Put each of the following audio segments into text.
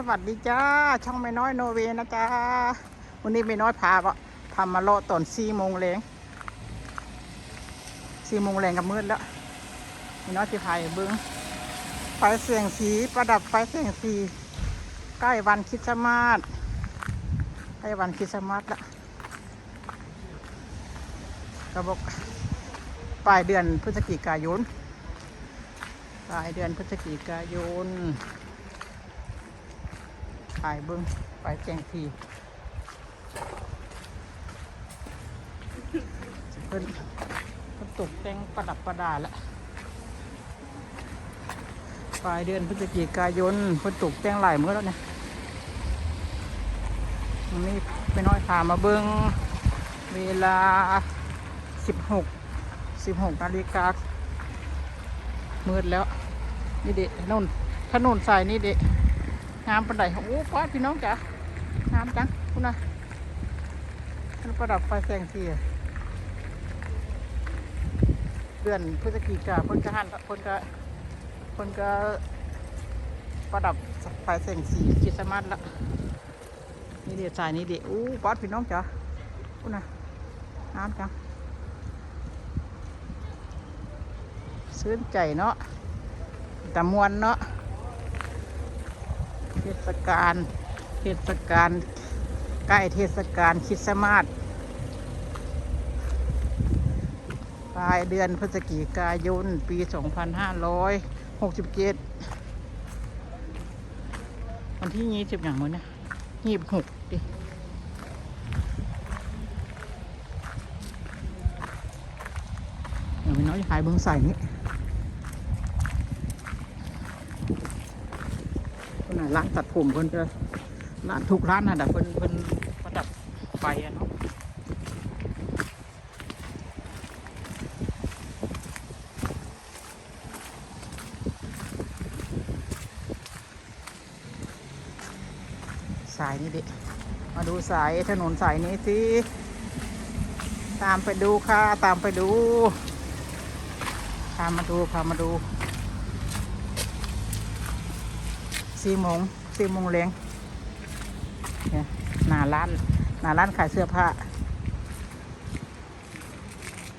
สวัสดีจ้า ช่องไม่น้อยโนเวนะจ้า วันนี้ไม่น้อยพาปะพามาเลตอนสี่โมงแรงสี่โมงแรงกับมืดแล้วไม่น้อยที่พายเบิ้งไฟเสียงสีประดับไฟเสียงสี ใกล้วันคริสต์มาสใกล้วันคริสต์มาสแล้วก็บอกปลายเดือนพฤศจิกายนปลายเดือนพฤศจิกายน ถ่ายเบิ้งไปแจงทีเพิ่นเพิ่นตกแต่งประดับประดาแล้วปลายเดือนพฤศจิกายนเพิ่นตกแต่งหลายมื้อแล้วเนี่ยวันนี้ไปน้อยพามาเบิ้งเวลา 16 16นาฬิกามืดแล้ว นี่เด็ถนนถนนสายนี่เด็ งามปันไดโอ้ป้าพี่น้องจ๋างามจังคุณนะมันประดับไฟแสงสีเดือนพฤศจิกาเพิ่นก็หันเพิ่นก็เพิ่นก็ประดับไฟแสงสีคริสต์มาสละนี่เดียวสายนี่เดียวอู้ป้าพี่น้องจ๋าคุณนะงามจังซื้นใจเนาะแต่มวนเนาะ ศกาลเทศกาลใกล้เทศกาลคริสต์มาสปลายเดือนพฤศจิกายน ปี 2567 วันที่ยี่สิบอย่างมั้งเนี่ยยี่สิบหกดิเดี๋ยวไปน้อยหายเบิ้งใส่นี่ คนน่ะ ร้านตัดผมเพิ่นจะร้านทุกร้านน่ะแต่ะเพิ่นเพิ่นประดับไฟอะเนาะสายนี้ดิ มาดูสายถนนสายนี้สิ ตามไปดูค่ะ ตามไปดู พามาดู พามาดู สี่โมงสี่โมงแรงเนี่ยหน้าร้านหน้าร้านขายเสื้อผ้า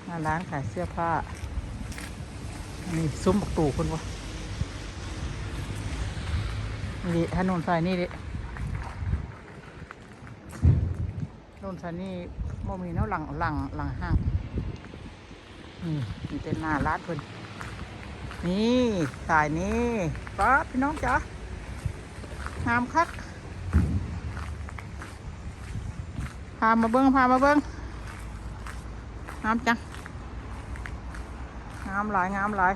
หน้าร้านขายเสื้อผ้านี่ซุ้มบักตู่คนวะนี่ถนนสายนี่ดิถนนสายนี่บ่มีเนาะหลังหลังหลังห้างนี่มีแต่หน้าร้านเพิ่นนี่สายนี้ป๊าพี่น้องจ๋า งามคัก พามาเบิ้งพามาเบิ้งงามจัง งามหลายงามหลาย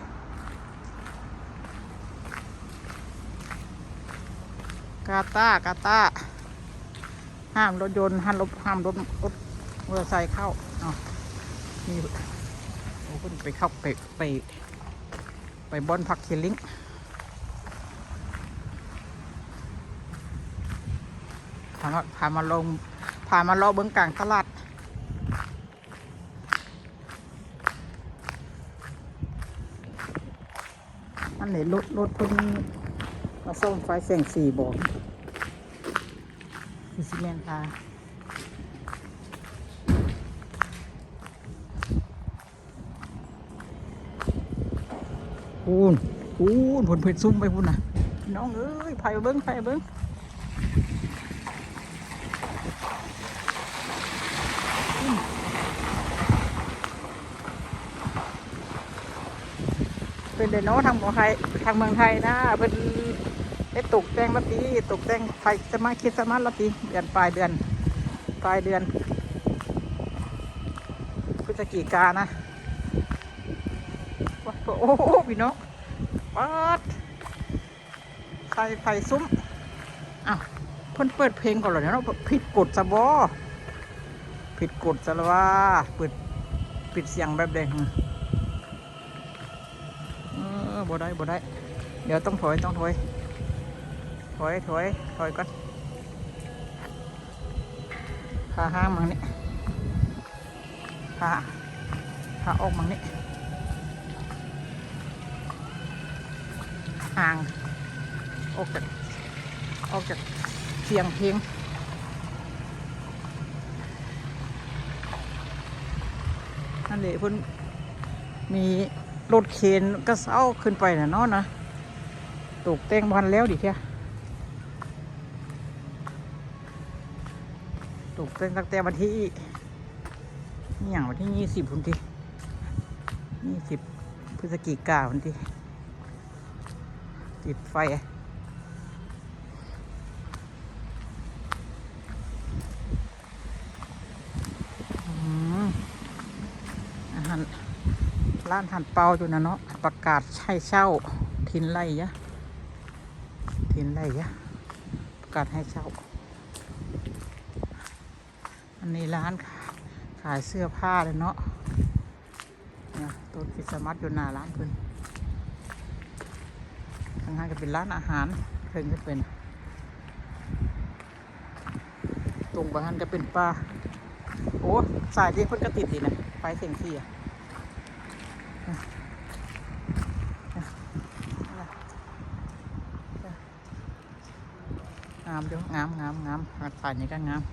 กาตากาตาห้ามรถยนต์ห้ามรถห้ามรถรถมอเตอร์ไซค์เข้าเอนี่โอ้คุณไปเข้าไปไปไปบอนพักเคลิง พามาพามาลงพามาเลาะเบื้องกลางตลาดอันไหนรถรถเพิ่นมาซ่อมไฟแสงสีบอกคือซีเมนต์ค่ะพูนพูนผลเผ็ดซุ่มไปพูนนะน้องเอ้ยไฟเบิ้งไฟเบิ้ง เป็นโนทางเมืองไทยทางเมืองไทยนะเป็นได้ตกแต่งละปีตกแต่งไฟสมาคิดสมาละปีเดือนปลายเดือนปลายเดือนพฤศจิกานะว้าโอ้โหพี่น้องปัดไฟไฟซุ้มอ้าวเพิ่นเปิดเพลงก่อนเหรอเนาะผิดกฎสะบอผิดกฎสะละว่าเปิดปิดเสียงแบบเด้งเออ บ่ได้บ่ได้ เดี๋ยวต้องถอยต้องถอย ถอยถอยถอยก่อนขาห้างมังนี่ขาขาออกมังนี่ห่างออกจากออกจากเสียงเพลงนั่นแหละเพิ่นมี รถเข็นก็เซ้าขึ้นไปน่ะเนาะนะตกแต่งพันแล้วดิเทียตกแต่งตั้งแต่วันที่นี่อย่างวันที่ยี่สิบพุ่นทียี่สิบพฤศจิกาพุ่นทีติดไฟอืมอาหาร ร้านหารเปาอยู่นะเนาะประกาศให้เช่าทินไล่ยะทินไล่ยะประกาศให้เช่า อันนี้ร้านขายเสื้อผ้าเลยเนาะเนี่ยต้นคริสต์มาสอยู่หน้าร้านเพิ่นทางห้างก็เป็นร้านอาหารเพิ่นก็เป็นตรงบางหันก็เป็นปลาโอ้สายที่เพิ่นก็ติดดีนะไฟเสียงที่อะ งามเดียวงามงามงามสายนี้ก็งาม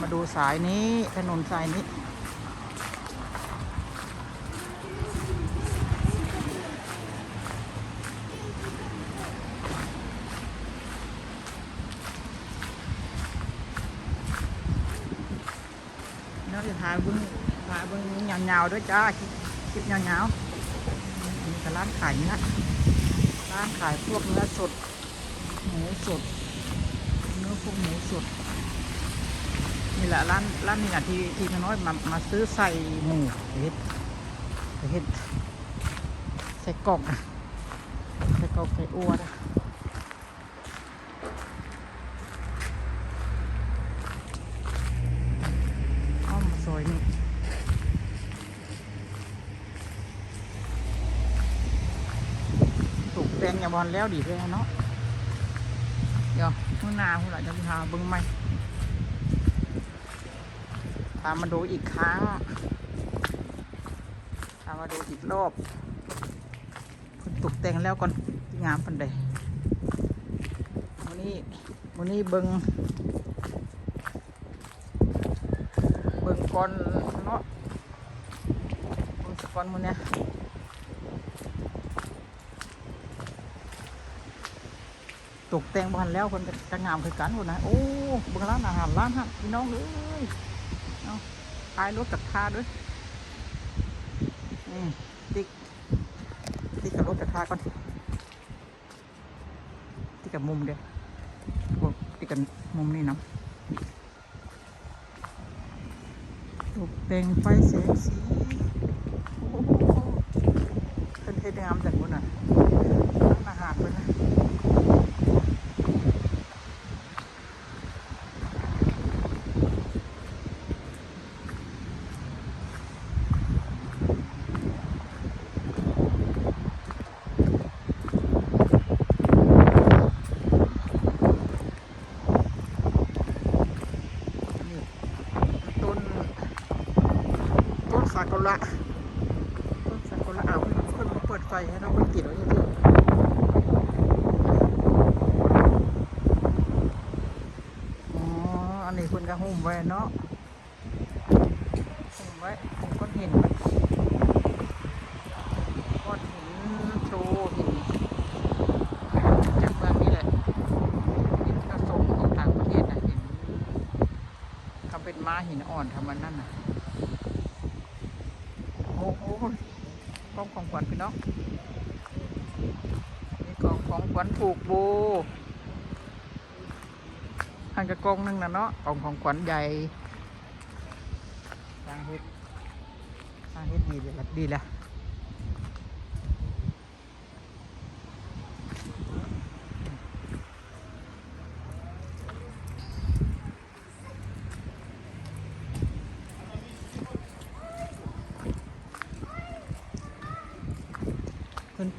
มาดูสายนี้ถนนสายนี้ bưng nhào nhào đó cha kịp nhào nhào นี่ร้านขายเนื้อร้านขายพวกเนื้อสด หมูสด เนื้อพวกหมูสด นี่แหละร้านร้านนี่แหละที่ที่น้อยมามาซื้อใส่หมูเฮ็ดเฮ็ดใส่กล่องอะใส่กล่องใส่อวนอะอ้อมซอยนี่ถูกแปลงยา บอลแล้วดีเลยเนาะ เดี๋ยวมื่อหนาคุณอาจจะพาเบิ้งไหมตามมาดูอีกครั้ง ตามมาดูอีกรอบคุณตกแต่งแล้วก่อนงามปันใดวันนี้วันนี้เบิ้งเบิ้งก่อนเนาะเบิ้งสก่อนมันเนี่ย ตกแต่งบ้านแล้วคนจะงามคือกันคนนะโอ้บิ่งร้านอาหารร้านฮะพี่น้องเลยเอาขายรถกับคาด้วยนี่ติ๊กติ๊กกับรถกับคาก่อนติ๊กกับมุมเดียวติ๊กกับมุมนี่นะตกแต่งไฟแสงสีโอ้โหเป็นเทศงามจากคนน่ะร้านอาหารเลยนะ นี่ต้นต้น ซากุระต้นซากุระเอาวเพิ่นเพิ่นมาเปิดไฟให้เราเพิ่นติดไว้ที่นี่อ๋อ อันนี้คุณก็หุ้มไว้เนาะหุ้มไว้ผมก้อนหินก้อนหินโชว์หินจากเมืองนี่แหละหินกระสงของต่างประเทศนะหินทำเป็นม้าหินอ่อนทำมันนั่นน่ะ โอ้โหกล่องของขวัญพี่น้องนี่กล่องของขวัญผูกโบหันกระกล่องนึงนะเนาะกล่องของขวัญใหญ่สร้างเฮ็ดสร้างเฮ็ดดีเลยดีแล้ว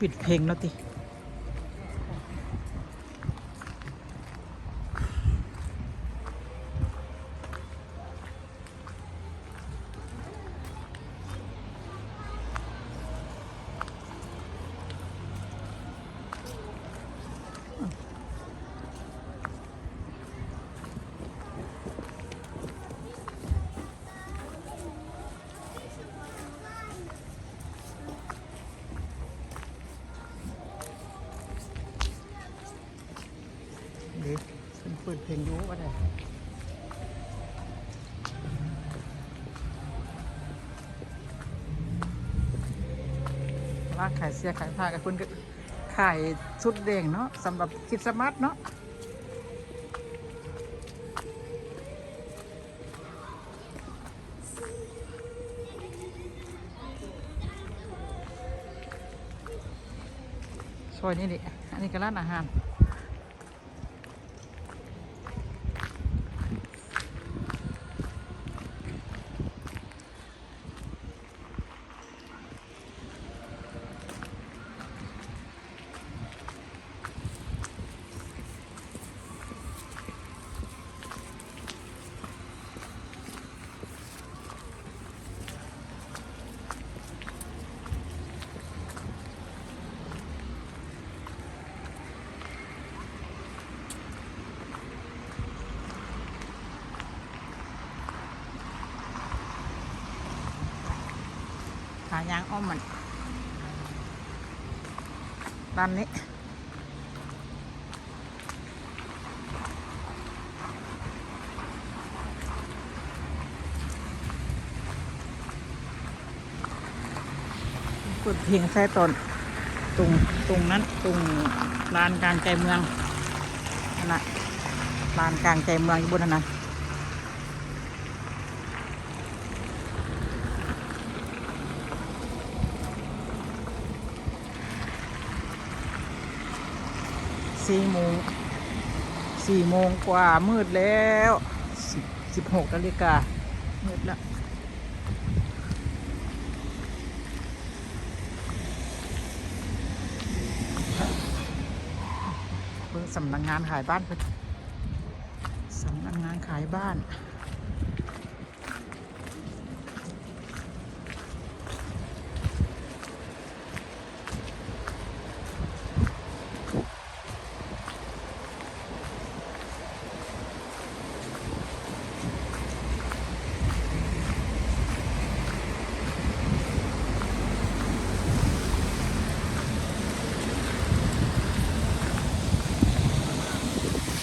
ปิดเพลงแล้วติ เพลงอยูว่าไงร้านขายเสื้อขายผ้ากับคุณก็ขายชุดเด้งเนาะสำหรับคริดสต์มาสเนาะซอยนี้ดิอันนี้ก็ร้านอาหาร ยางอ้อมมันร้านนี้ดเพลงแค่ตนตรงตรงนั้นตรงลานกลางใจเมืองนั่นนะลานกลางใจเมืองอยู่บนนั้น สี่โมงสี่โมงกว่ามืดแล้วสิบหกนาฬิกามืดแล้วเพิ่งสำนักงานขายบ้านเพิ่งสำนักงานขายบ้าน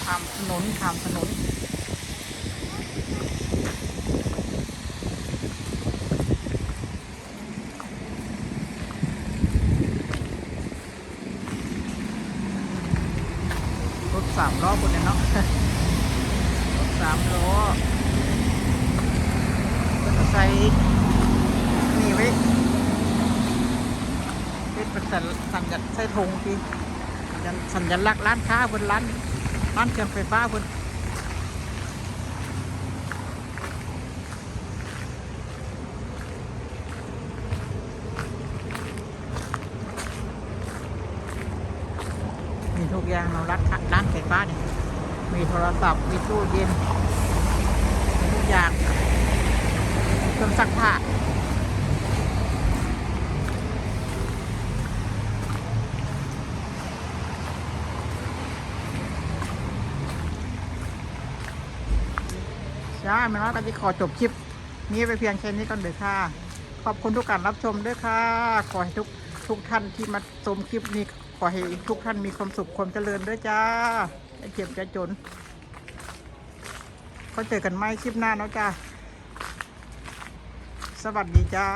ทำถนนทำถนน รถสามล้อบนเนี่ยเนาะ รถสามล้อก็ใส่นี่ไว้เป็นสัญสัญลักษณ์ใส่ธงที สัญลักษณ์ร้านค้าบนร้านร้านเครื่องไฟฟ้าเพิ่นมีทุกอย่างเราร้านค้าร้านไฟฟ้าเนี่ยมีโทรศัพท์มีตู้เย็นมีทุกอย่างเครื่องซักผ้า จ้าแม่น้อยก็จะขอจบคลิปนี้ไปเพียงแค่นี้ก่อนเลยค่ะ ขอบคุณทุกการรับชมด้วยค่ะ ขอให้ทุกทุกท่านที่มาชมคลิปนี้ ขอให้ทุกท่านมีความสุขความเจริญด้วยจ้าจะเจ็บจะจน ก็เจอกันไหมคลิปหน้าเนาะจ้าสวัสดีจ้า